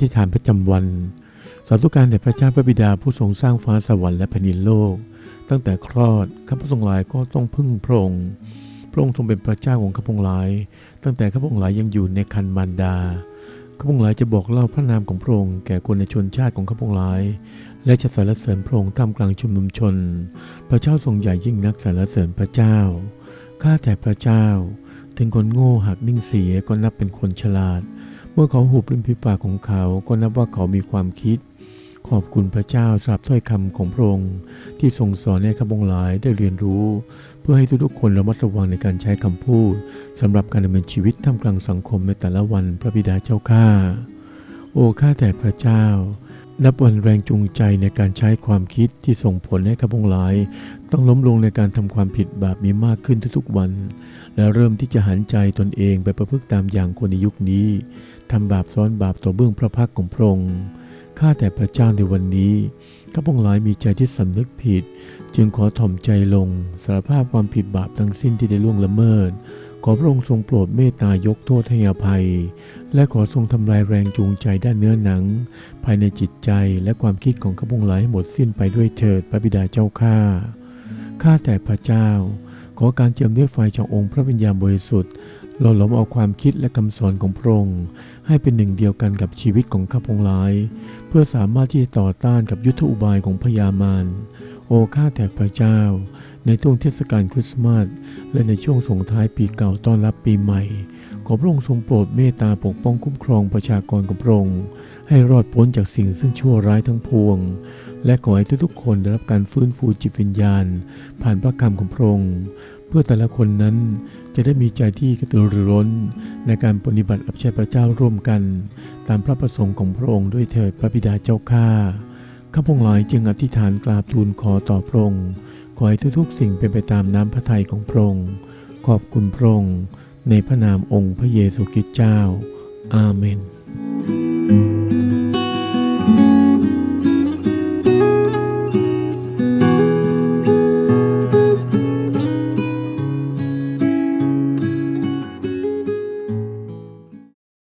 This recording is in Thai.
ธิษฐานประจำวัน สาธุการแด่พระเจ้าพระบิดาผู้ทรงสร้างฟ้าสวรรค์และแผ่นดินโลก ตั้งแต่คลอดข้าพระองค์หลายก็ต้องพึ่งพระองค์พระองค์ทรงเป็นพระเจ้าของข้าพระองค์หลาย ตั้งแต่ข้าพระองค์หลายยังอยู่ในคันมารดา ข้าพระองค์หลายจะบอกเล่าพระนามของพระองค์แก่คนในชนชาติของข้าพระองค์หลาย และจะสรรเสริญพระองค์ท่ามกลางชุมนุมชน พระเจ้าทรงใหญ่ยิ่งนักสรรเสริญพระเจ้า ข้าแต่พระเจ้า ถึงคนโง่หักนิ่งเสียก็นับเป็นคนฉลาด มื่อเขาหุบริมฝีปากของเขาก็นับว่าเขามีความคิด ขอบคุณพระเจ้าสำหรับถ้อยคำของพระองค์ที่ทรงสอนให้ข้าพงหลายได้เรียนรู้ เพื่อให้ทุกๆคนระมัดระวังในการใช้คำพูดสำหรับการดำเนินชีวิตท่ามกลางสังคมในแต่ละวันพระบิดาเจ้าข้าโอ้ข้าแต่พระเจ้า นับวันแรงจูงใจในการใช้ความคิดที่ส่งผลให้ข้าพงหลาย ต้องล้มลงในการทำความผิดบาปมีมากขึ้นทุกๆวัน และเริ่มที่จะหันใจตนเองไปประพฤติตามอย่างคนในยุคนี้ทำบาปซ้อนบาปต่อเบื้องพระพักของพระองค์ข้าแต่พระเจ้าในวันนี้ข้าพงหลายมีใจที่สำนึกผิด จึงขอถ่อมใจลงสารภาพความผิดบาปทั้งสิ้นที่ได้ล่วงละเมิด อพระองค์ทรงโปรดเมตตายกโทษให้อภัย และขอทรงทำลายแรงจูงใจด้านเนื้อหนัง ภายในจิตใจและความคิดของข้าพงหลายให้หมดสิ้นไปด้วยเถิดพระบิดาเจ้าข้าข้าแต่พระเจ้า ขอการเจิมด้วยไฟจากองค์พระวิญญาณบริสุทธิ์หล่อหลอมเอาความคิดและคำสอนของพระองค์ให้เป็นหนึ่งเดียวกันกับชีวิตของข้าพงหลาย เพื่อสามารถที่จะต่อต้านกับยุทธอุบายของพยามาร โอ้ข้าแต่พระเจ้า ในช่วงเทศกาลคริสต์มาสและในช่วงส่งท้ายปีเก่าต้อนรับปีใหม่ ขอพระองค์ทรงโปรดเมตตาปกป้องคุ้มครองประชากรของพระองค์ให้รอดพ้นจากสิ่งซึ่งชั่วร้ายทั้งปวง และขอให้ทุกๆคนได้รับการฟื้นฟูจิตวิญญาณ ผ่านพระคำของพระองค์เพื่อแต่ละคนนั้นจะได้มีใจที่กระตือรือร้น ในการปฏิบัติรับใช้พระเจ้าร่วมกัน ตามพระประสงค์ของพระองค์ด้วยเถิดพระบิดาเจ้าข้า ข้าพงหลายจึงอธิษฐานกราบทูลขอต่อพระองค์ขอให้ทุกๆ สิ่งเป็นไปตามน้ำพระทัยของพระองค์ ขอบคุณพระองค์ในพระนามองค์พระเยซูคริสต์เจ้า อาเมน